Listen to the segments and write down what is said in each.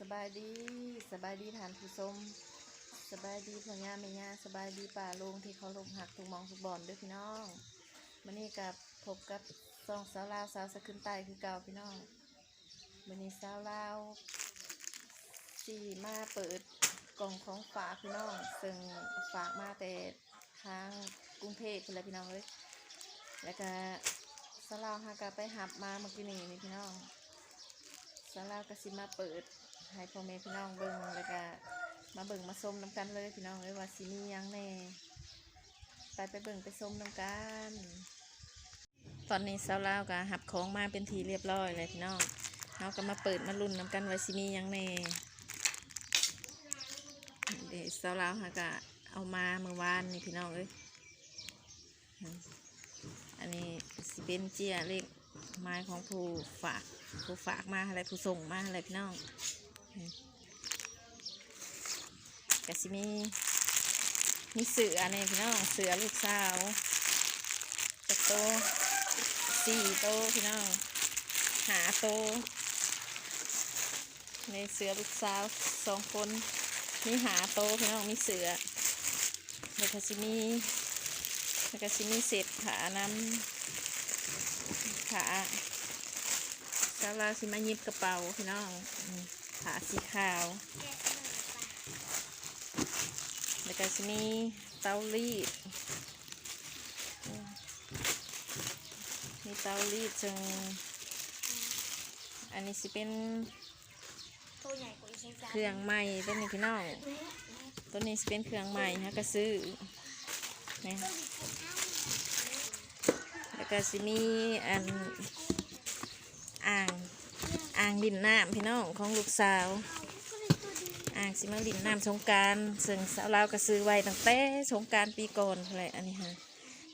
สบายดีสบายดีทานผู้ชมสบายดีพ่อย่าแม่ย่าสบายดีป่าลงที่เขาลงหักทุกมองทุกบอนเด้วยพี่น้องวันนี้กับพบกับซองสาวลาวสาวสะขึ้นใต้คือเก่าพี่น้องวันนี้สาวลาวสี่มาเปิดกล่องของฝากพี่น้อง ซึ่งฝากมาแต่ทางกรุงเทพเป็นไรพี่น้องเลยแล้วก็สาวลาวหากะไปหับมาเมื่อกี้นี้นี่พี่น้องสาราก็สิมาเปิด ให้พ่อแม่พี่น้องเบิ่งแล้วก็มาเบิ่งมาส้มน้ำกันเลยพี่น้องเลยว่าสิมีหยังแน่ไปไปเบิ่งไปส้มน้ำกัน ตอนนี้สาวลาวก็หับของมาเป็นทีเรียบร้อยเลยพี่น้องเราก็มาเปิดมาลุ้นน้ำกันว่าสิมีหยังแน่เดี๋ยวสาวลาวฮะก็เอามาเมื่อวานนี่พี่น้องเอ้ยอันนี้สิเป็นเจียเล็กไม้ของผู้ฝากผู้ฝากมาอะไรผู้ส่งมาอะไรพี่น้อง อืมกสิมีมีเสือเนี่พี่น้องเสือลูกสาวจะโตสี่โตพี่น้องหาโตในเสือลูกสาวสองคนมีหาโตพี่น้องมีเสือแล้วก็สิมีแล้วก็สิมีเศษขาน้ำขาแล้วเราสิมายิบกระเป๋าพี่น้อง ขาสีขาว แล้วก็สิมีเตารีดมีเตารีดจึงอันนี้สิเป็นเครื่องใหม่ตัวนี้พี่น้องตัวนี้สิเป็นเครื่องใหม่ฮะก็ซื้อนี่แล้วก็สิมีอันอ่าง อ่างดินน้ำพี่น้องของลูกสาวอ่างสิมาลินน้ำสงการซึ่งสาวลาวก็ซื้อไว้ตั้งแต่สงการปีก่อนอะไรอันนี้ฮะ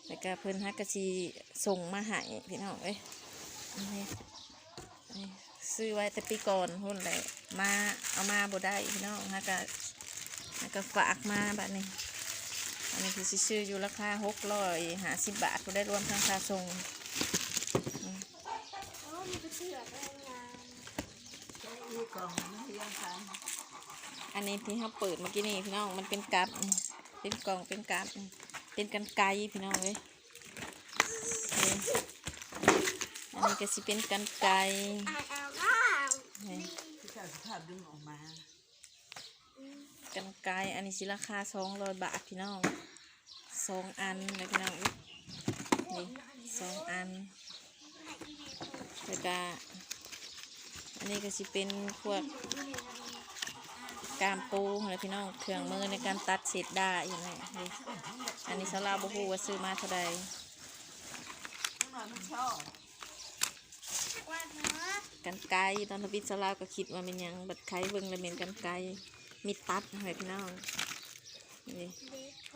แล้วก็เพิ่นฮักกะชีส่งมาให้พี่น้องเอ้ยซื้อไว้แต่ปีก่อนหุ่นเลยมาเอามาบ่ได้พี่น้องฮักกะฮักกะฝากมาแบบนี้อันนี้คือซื้ออยู่ราคาหกร้อยหาสิบบาทก็ได้รวมทั้งค่าส่ง อันอันนี้ที่เขาเปิดเมื่อกี้นี่พี่น้องมันเป็นกับเป็นกล่องเป็นกับเป็นกันไกพี่น้องเว้ยอันนี้ก็สิเป็นกันไกรอ่านเอาบ้างเอ้ยที่เจ้าสภาพดึงออกมากันไกอันนี้สิราคาสองร้อยบาทพี่น้องสองอันเลยพี่น้องนี่สองอันแล้วก็ อันนี้ก็สิเป็นพวกกามปูอะไรพี่น้องเครื่องมือในการตัดเศษได้อย่างไรนี่อันนี้สลาบฮูว่าซื้อมาเท่าใดข้างนอกมันชอบว่าเนื้อกันไกลตอนทวิตสลาวก็คิดว่าเป็นหยังบัดไข่เบิ่งแล้วเป็นกันไกลมีตัดอะไรพี่น้องนี่เด็ก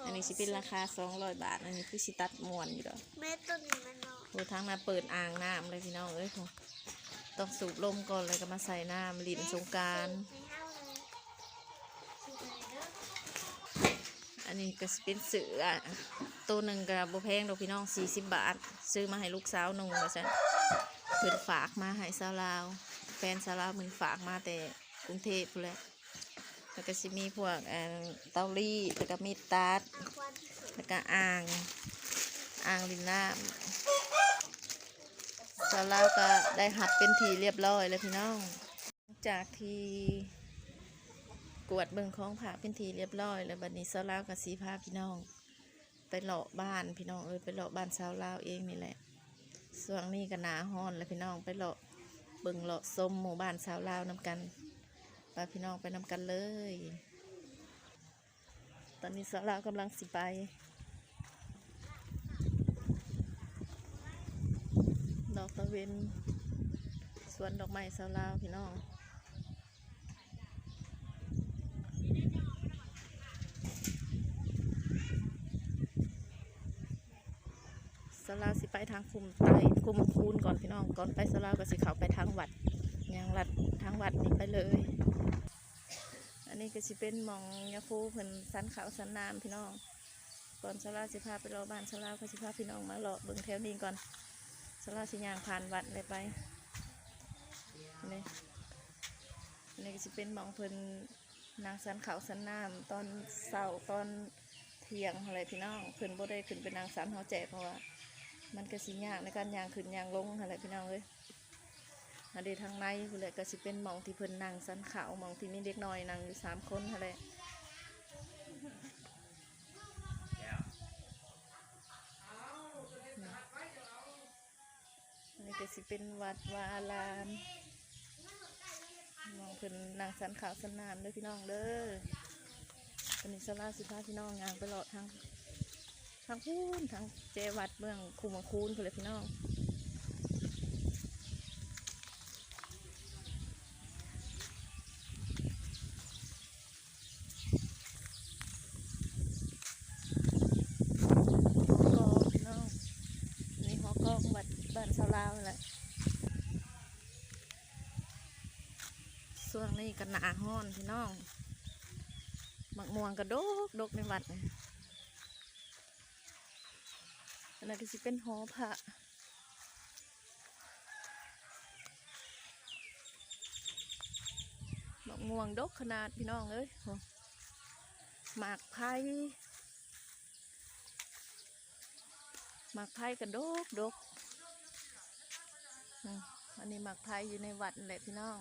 อันนี้สิเป็นราคาสองร้อยบาท อันนี้คือสิตัดมวนอยู่ดอกแม่ต้นนี้มันเนาะโหทางมาเปิดอ่างน้ำเลยพี่น้องเอ้ยโห ต้องสูบลมก่อนเลยก็มาใส่น้ำลิ้นสงการ อันนี้ก็สิเป็นเสือตัวหนึ่งกับบแพงดอกพี่น้องสี่สิบาท ซื้อมาให้ลูกสาวหนุ่งว่าฉันเพิ่นฝากมาให้สาวลาว แฟนสาวลาวมันฝากมาแต่กรุงเทพพู้นแหละแล้วก็สิมีพวกเอ่อเตารีดแล้วก็มีดตัดควันที่สุดแล้วก็อ่าง อ่างลินน้ำ สาวลาวก็ได้หัดเป็นทีเรียบร้อยแล้วพี่น้องจากที่กวดเบิ่งของผ่าเป็นทีเรียบร้อย แล้วบัดนี้สาวลาวกับสีพาพี่น้อง ไปเลาะบ้านพี่น้องเอ้ยไปเลาะบ้านสาวลาวเองนี่แหละส่วนนี้ก็หนาฮ้อนแล้วพี่น้องไปเลาะเบิ่งเลาะส้มหมู่บ้านสาวลาวนำกันไปพี่น้องไปนำกันเลย ตอนนี้สาวลาวกำลังสิไป ดอกตะเวนสวนดอกไม้สาวลาวพี่น้องสลาสิไปทางคุมไตคุมคูนก่อนพี่น้องก่อนไปสลาก็สิเขาไปทางวัดยังลัดทางวัดนี่ไปเลย อันนี้ก็สิเป็นมองยาคูเพิ่นสันเขาสันน้ำพี่น้องก่อนสลาสิพาไปรอบ้านสลาก็สิพาพี่น้องมาเลาะเบิ่งแถวนี้ก่อน สลาสิยางผ่านวัดเลยไปนี่นนี้ก็ก็สิเป็นมองเพิ่นนางสันเขาสันน้ำตอนเช้าตอนเที่ยงอะไรพี่น้องเพิ่นบ่ได้ขึ้นเป็นนางสันเฮาแจกเพราะว่า มันก็สิยากในการย่างขึ้นย่างลงอะไรพี่น้องเอ้ยอันเดทางในพุ่นแหละก็สิเป็นมองที่เพิ่นนั่งสันเขามองที่มีเด็กน้อยนั่งอยู่สามคนอะไร นนี้ก็สิเป็นวัดวาลารามมองเพิ่นนั่งสันขาวสันน้ำเด้อพี่น้องเด้อวันนี้สลาสิพาพี่น้องงานไปหลอดทางทางคูนทางเจวัดเมืองคูมังคูนเพื่อพี่น้องก็พี่น้องนี่ฮอกองวัด บ้านสาวลาวนั่นแหละส่วนนี้ก็หนาห้อนพี่น้องหมักม่วงกระดกดกในวัดนี่อันนั้นก็สิเป็นหอพระดอกม่วงดกขนาดพี่น้องเอ้ยหหมากไผ่หมากไผ่กระดกดก อันนี้หมากไผ่อยู่ในวัดแหละพี่น้อง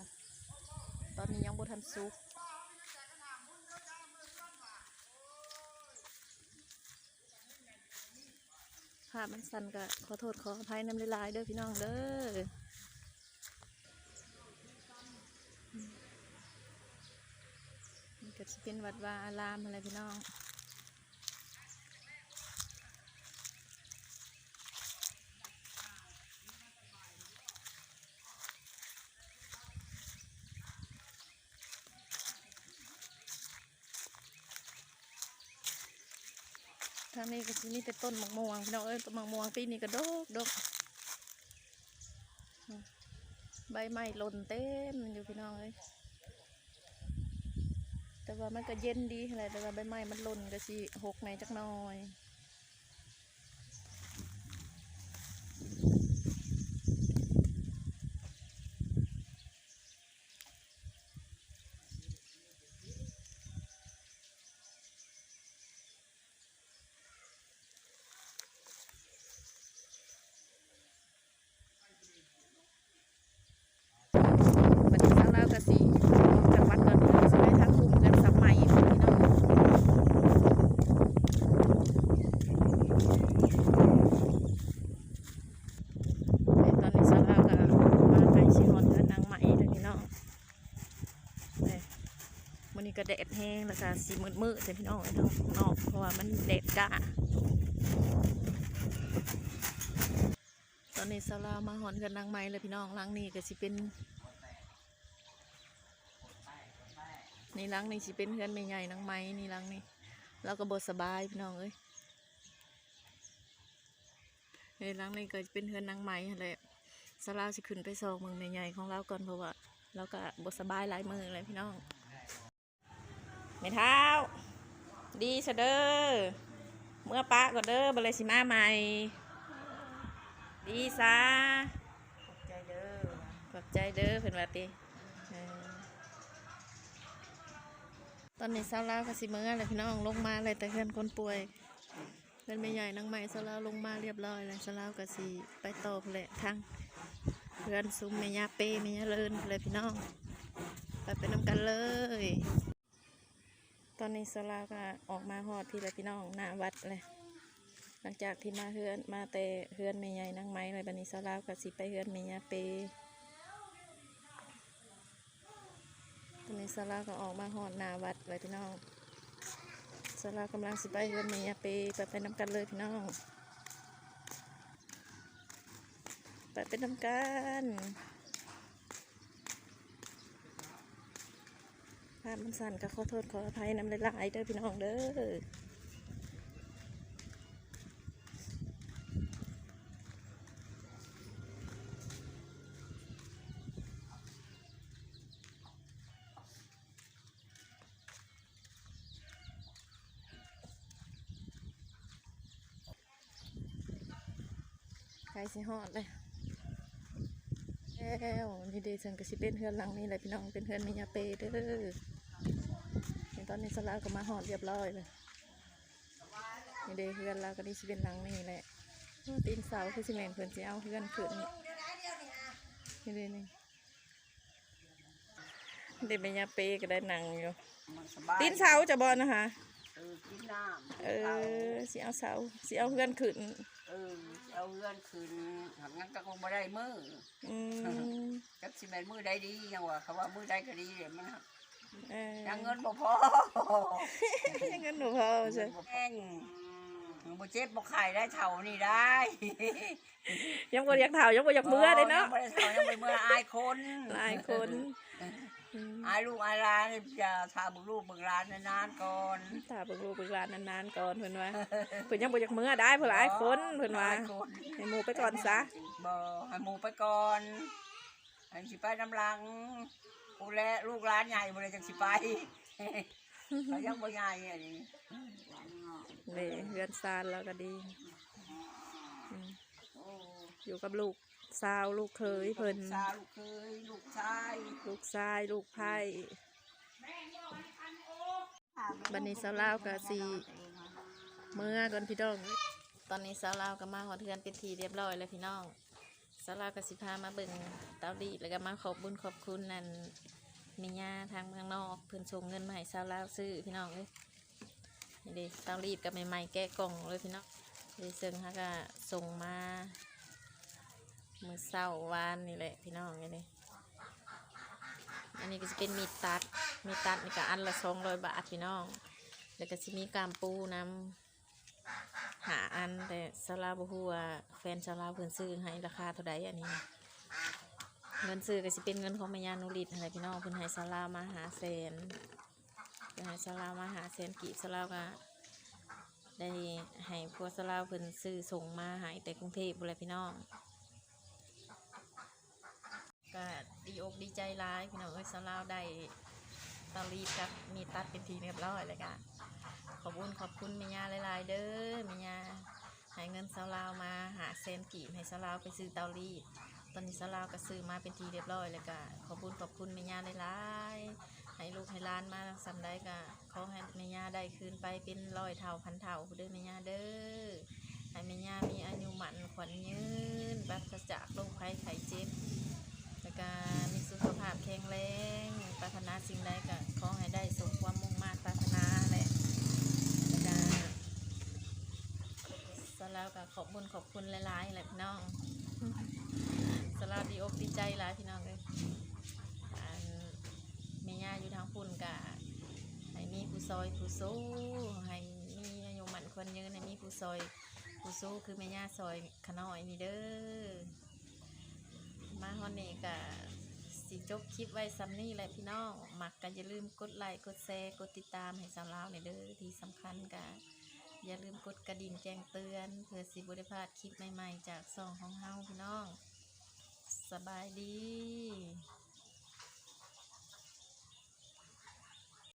ตอนนี้ยังบ่ทันสุกภาพมันสั่นก็ขอโทษขออภัยน้ำลายเด้อพี่น้องเด้อมันก็จะเป็นวัดวาอารามอะไรพี่น้อง ก็สิมีแต่ต้นมะม่วงพี่น้องเอ้ยต้นมะม่วงปีนี้ก็ดกดกใบไม้หล่นเต็มอยู่พี่น้องเอ้ยแต่ว่ามันก็เย็นดีอะไรแต่ว่าใบไม้มันหล่นก็สิหกในจักหน่อย วันนี้สาวลาวกสีจังหวัดดอนเมืองสิได้ทางกลุ่มกันสมัยพี่น้องแต่ตอนนี้สาวลาวก็มาใกล้ชิฮอนเดินนางใหม่เด้อพี่น้องนี่วันนี้ก็แดดแห้งแล้วก็สีมืดมืดแต่พี่น้องไอ้ทางนอกเพราะว่ามันแดดจ้าตอนนี้สาวลาวมาหอนกันนางไม้เลยพี่น้องล้างนี้ก็สิเป็นนี่ล้างนี้สิเป็นเพื่อนไม่ใหญ่นางไม้นี่ล้างนี้เราก็บสบายพี่น้องเอ้ยนี่หล้างนี้ก็เป็นเพื่อนนางไม้นั่นแหละสาวลาวสิขึ้นไปซองเมืองไม่ใหญ่ของเราก่อนเพราะว่าเราก็บสบายหลายมือเลยพี่น้อง ไม่เท้า ดีซะเด้อเมื่อปะก็เด้อบเลยสิมาใหม่ ดีซะขอบใจเด้อขอบใจเด้อเพิ่นว่าติเออตอนนี้สาวลาวก็สิเมื่อเลยพี่น้องลงมาเลยแต่เพื่อนคนป่วยเพื่อนไม่ใหญ่นางใหม่สาวลาวลงมาเรียบร้อยแล้วสาวลาวก็สิไปต่อพุ่นแหละทางเพื่อนซุ้มเมียาเป้เมียาเลินพุ่นเลยพี่น้องไปเป็นน้ำกันเลย ตอนนี้สาลาก็ออกมาฮอดพี่เลยพี่น้องหน้าวัดเลย หลังจากที่มาเฮือนมาแต่เฮือนเมยใหญ่นั่งไม้เลยบันนี้สลากับสิไปเฮือนเมยาเปตอนนี้สลาก็ออกมาหอดหน้าวัดเลยพี่น้องสลากำลังสิไปเฮือนเมยาเปไปไปน้ำกันเลยพี่น้องไปเป็นน้ำกัน ภาพมันสั่นก็ขอโทษขออภัยน้ำลายเด้อพี่น้องเด้อใครสิฮอดเลยแล้วนี่เดซันก็สิเป็นเฮือนหลังนี้แหละพี่น้องเป็นเฮือนมียาเปเด้อ ตอนนี้สลาวก็มาหอดเรียบร้อยเลยนี่เดเฮือนเราก็นี่สิเป็นหลังนี้แหละโอ้ตีนเสาคือสิแมนเพิ่นสิเอาเฮือนขึ้นนี่นี่เดนี่เดเป็นยาเปก็ได้หนังอยู่มันสบายตีนเสาจะบอนะคะเออกินน้ำเออสิเอาเสาสิเอาเฮือนขึ้นเออเอาเงื่อนคืนหักงั้นก็คงบ่ได้มืออืมจักสิแม่นมือได้ดียังว่าเขาว่ามือได้ก็ดีเลยมันหัก เออยังเงินบ่พอยังเงินหนูพอเงิใช่นบ่แพงบ่เจ็บบ่ไข้ได้เท่านี่ได้ยังบ่อยากเถายังบ่อยากเมื่อเลยเนาะยังบ่ได้เท่ายังบ่เมื่ออายคนหลายคนอืมอายลูกอายหลานอย่าทาบุลูกเบิ่งหลานนานๆก่อนตาเบิ่งลูกเบิ่งหลานนานๆก่อนเพิ่นว่าเพิ่นยังบ่อยากเมื่อได้เพิ่นหลายคนเพิ่นว่าหลยคน ให้หมู่ไปก่อนซะบ่ให้หมูไปก่อนให้สิไปน้ำลัง กูแลลูกหลานใหญ่บ่ได้จังสิไปเขายังบ่ใหญ่อันนี้หลานงอกนี่เฮือนซานแล้วก็ดีอืมโอ้อยู่กับลูกสาวลูกเคยเพิ่น ลูกสาวลูกเคยลูกชายลูกชายลูกไผ่บัดนี้สาวลาวก็สิ เมื่อก่อนพี่น้อง ตอนนี้สาวลาวก็มาฮอดเฮือนเป็นทีเรียบร้อยแล้วพี่น้อง สาลากสิพามาเบิ่งเตาดีแล้วก็มาขอบบุญขอบคุณนั่นมีญาทางเมืองนอกเพิ่อนส่งเงินมาให้สาลาวซื้อพี่น้องเอ้ยนี่เด้เตารีดกับใหม่ๆแกะกล่องเลยพี่น้องเด้ซึ่งเขาก็ส่งมามือเศร้าวานนี่แหละพี่น้องนี่เด้อันนี้ก็จะเป็นมีดตัดมีดตัดนี่ก็อันละสองร้อยบาทพี่น้อง แล้วก็จะมีกามปูน้ำันแต่สลาบหัวแฟนสลาเพิ่นซื้อให้ราคาเท่าใดอันนี้ เงินซื้อก็สิเป็นเงินของแม่ยานุริตอะไรพี่น้องเพิ่นให้สลามาหาแสนเพิ่นให้สลามาหาแสนกีบสลาก็ได้ให้พวกสลาเพิ่นซื้อส่งมาให้แต่กรุงเทพบุรีพี่น้องก็ดีอกดีใจร้ายพี่น้องเอ้ยสลาได้ ตารีดกับมีตัดเป็นทีเรียบร้อยเลยกันขอบคุณขอบคุณม่ยาหลาย ๆ เด้อม่ยาให้เงินสาวลาวมาหาเซนกีบให้สาวลาวไปซื้อเตารีดตอนนี้สาวลาวก็ซื้อมาเป็นทีเรียบร้อยเลยก็ขอบคุณขอบคุณม่ยาหลายๆให้ลูกให้ล้านมาสำได้ก็ขอให้ม่ยาได้คืนไปเป็นร้อยเท่าพันเท่าเด้อม่ยาเด้อให้ม่ยามีอายุหมันขวัญยืนปราศจากโรคภัยไข้เจ็บแล้วก็มีสุขภาพแข็งแรงปรารถนาสิ่งใดก็ขอให้ได้สมความมุ่งมา่ปรารถนาแหละ จ้าสลาวกับ ขอบคุญขอบคุณหลายๆแหละพี่น้องสลาดีอกดีใจหลายพี่น้องเลยอันเมีย่าอยู่ทางพุ่นกะให้มีผู้ซอยผู้สู้ให้มีอายุหมันคนยืนให้มีผู้ซอยผู้สู้คือแม่ย่าซอยขน้อยนี่เด้อมาฮอนนี่กะสิจบคลิปไว้ซ้ำนี่แหละพี่น้องมักกันอย่าลืมกดไลค์กดแชร์กดติดตามให้สาวลาวนอยเด้อที่สำคัญกะ อย่าลืมกดกระดิ่งแจ้งเตือน เพื่อสิบริพลาดคลิปใหม่ๆ จากซองของเฮาพี่น้อง สบายดี